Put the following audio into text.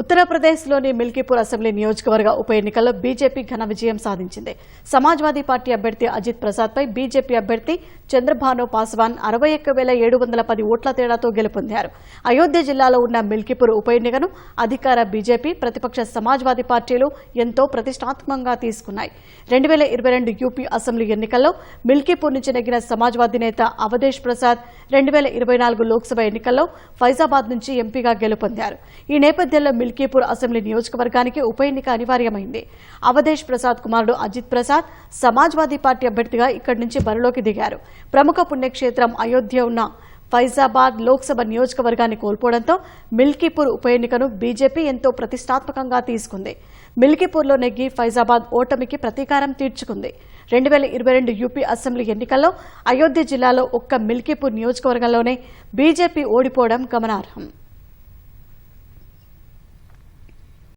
ఉత్తరప్రదేశ్లోని మిల్కీపూర్ అసెంబ్లీ నియోజకవర్గ ఉప ఎన్నికల్లో బీజేపీ ఘన విజయం సాధించింది. సమాజ్వాదీ పార్టీ అభ్యర్థి అజిత్ ప్రసాద్పై బీజేపీ అభ్యర్థి చంద్రభాను పాస్వాన్ అరవై ఒక్క వేల ఏడు వందల పది ఓట్ల తేడాతో గెలుపొందారు. అయోధ్య జిల్లాలో ఉన్న మిల్కీపూర్ ఉప ఎన్నికను అధికార బీజేపీ ప్రతిపక్ష సమాజ్వాదీ పార్టీలు ఎంతో ప్రతిష్టాత్మకంగా తీసుకున్నాయి. రెండు వేల ఇరవై రెండు యూపీ అసెంబ్లీ ఎన్నికల్లో మిల్కీపూర్ నుంచి నెగ్గిన సమాజ్వాదీ నేత అవధేష్ ప్రసాద్ రెండు వేల ఇరవై నాలుగు లోక్సభ ఎన్నికల్లో ఫైజాబాద్ నుంచి ఎంపీగా గెలుపొందారు. ఈ నేపథ్యంలో మిల్కీపూర్ అసెంబ్లీ నియోజకవర్గానికి ఉప ఎన్నిక అనివార్యమైంది. అవధేష్ ప్రసాద్ కుమారుడు అజిత్ ప్రసాద్ సమాజ్వాదీ పార్టీ అభ్యర్థిగా ఇక్కడి నుంచి బరిలోకి దిగారు. ప్రముఖ పుణ్యక్షేత్రం అయోధ్య ఉన్న ఫైజాబాద్ లోక్సభ నియోజకవర్గాన్ని కోల్పోవడంతో మిల్కీపూర్ ఉప ఎన్నికను బీజేపీ ఎంతో ప్రతిష్టాత్మకంగా తీసుకుంది. మిల్కీపూర్లో నెగ్గి ఫైజాబాద్ ఓటమికి ప్రతీకారం తీర్చుకుంది. రెండు వేల ఇరవై రెండు యూపీ అసెంబ్లీ ఎన్నికల్లో అయోధ్య జిల్లాలో ఒక్క మిల్కీపూర్ నియోజకవర్గంలోనే బీజేపీ ఓడిపోవడం గమనార్హం.